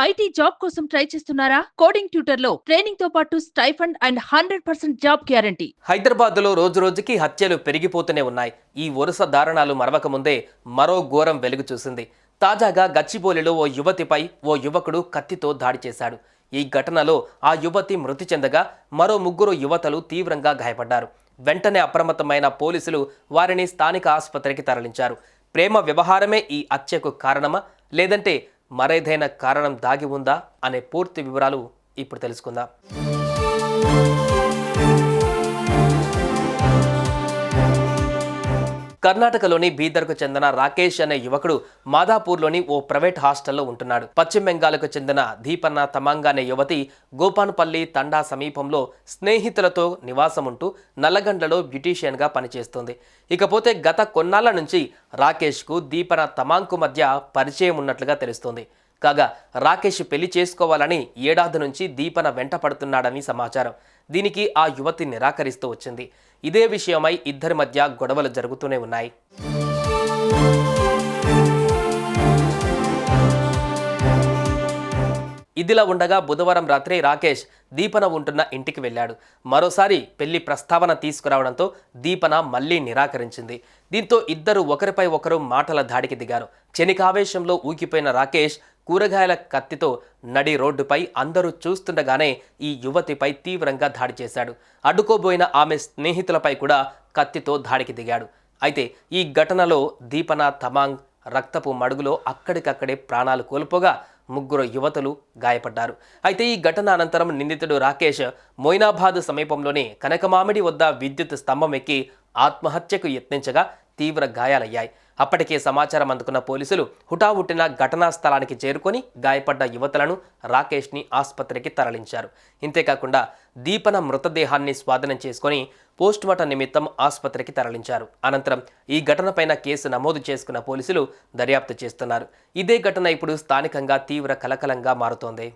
IT job కోసం try చేస్తున్నారా? Coding ట్యూటర్లో ట్రైనింగ్తో పాటు stipend and hundred percent job guarantee. హైదరాబాద్లో రోజు రోజుకి హత్యలు పెరిగిపోతూనే ఉన్నాయి. ఈ వరుస దారుణాలు మరవక ముందే మరో ఘోరం వెలుగు చూసింది. తాజాగా గచ్చిబౌలిలో ఓ యువతిపై ఓ యువకుడు కత్తితో దాడి చేశాడు. ఈ ఘటనలో ఆ యువతి మృతి చెందగా మరో ముగ్గురు యువతలు తీవ్రంగా గాయపడ్డారు. వెంటనే అప్రమత్తమైన పోలీసులు వారిని స్థానిక ఆసుపత్రికి తరలించారు. ప్రేమ వ్యవహారమే ఈ హత్యకు కారణమా? లేదంటే మరేదైనా కారణం దాగి ఉందా అనే పూర్తి వివరాలు ఇప్పుడు తెలుసుకుందాం. కర్ణాటకలోని బీదర్కు చెందిన రాకేష్ అనే యువకుడు మాదాపూర్లోని ఓ ప్రైవేట్ హాస్టల్లో ఉంటున్నాడు. పశ్చిమ బెంగాల్కు చెందిన దీపన్న తమంగ అనే యువతి గోపాన్పల్లి తండా సమీపంలో స్నేహితులతో నివాసం ఉంటూ నల్లగండ్లలో బ్యూటీషియన్గా పనిచేస్తుంది. ఇకపోతే గత కొన్నాళ్ళ నుంచి రాకేష్కు దీపన తమాంకు మధ్య పరిచయం ఉన్నట్లుగా తెలుస్తోంది. కాగా రాకేష్ పెళ్ళి చేసుకోవాలని ఏడాది నుంచి దీపన వెంట పడుతున్నాడని సమాచారం. దీనికి ఆ యువతి నిరాకరిస్తూ వచ్చింది. ఇదే విషయమై ఇద్దరి మధ్య గొడవలు జరుగుతూనే ఉన్నాయి. ఇదిలా ఉండగా బుధవారం రాత్రి రాకేష్ దీపన ఉంటున్న ఇంటికి వెళ్ళాడు. మరోసారి పెళ్ళి ప్రస్తావన తీసుకురావడంతో దీపన మళ్ళీ నిరాకరించింది. దీంతో ఇద్దరు ఒకరిపై ఒకరు మాటల దాడికి దిగారు. క్షణికావేశంలో ఊగిపోయిన రాకేష్ కూరగాయల కత్తితో నడి రోడ్డుపై అందరూ చూస్తుండగానే ఈ యువతిపై తీవ్రంగా దాడి చేశాడు. అడ్డుకోబోయిన ఆమె స్నేహితులపై కూడా కత్తితో దాడికి దిగాడు. అయితే ఈ ఘటనలో దీపన తమాంగ్ రక్తపు మడుగులో అక్కడికక్కడే ప్రాణాలు కోల్పోగా ముగ్గురు యువతులు గాయపడ్డారు. అయితే ఈ ఘటన అనంతరం నిందితుడు రాకేష్ మొయినాబాద్ సమీపంలోని కనకమామిడి వద్ద విద్యుత్ స్తంభం ఎక్కి ఆత్మహత్యకు యత్నించగా తీవ్ర గాయాలయ్యాయి. అప్పటికే సమాచారం అందుకున్న పోలీసులు హుటాహుటిన ఘటనా స్థలానికి చేరుకొని గాయపడ్డ యువతలను రాకేష్ని ఆసుపత్రికి తరలించారు. ఇంతేకాకుండా దీపన మృతదేహాన్ని స్వాధీనం చేసుకొని పోస్టుమార్టం నిమిత్తం ఆసుపత్రికి తరలించారు. అనంతరం ఈ ఘటనపైన కేసు నమోదు చేసుకున్న పోలీసులు దర్యాప్తు చేస్తున్నారు. ఇదే ఘటన ఇప్పుడు స్థానికంగా తీవ్ర కలకలంగా మారుతోంది.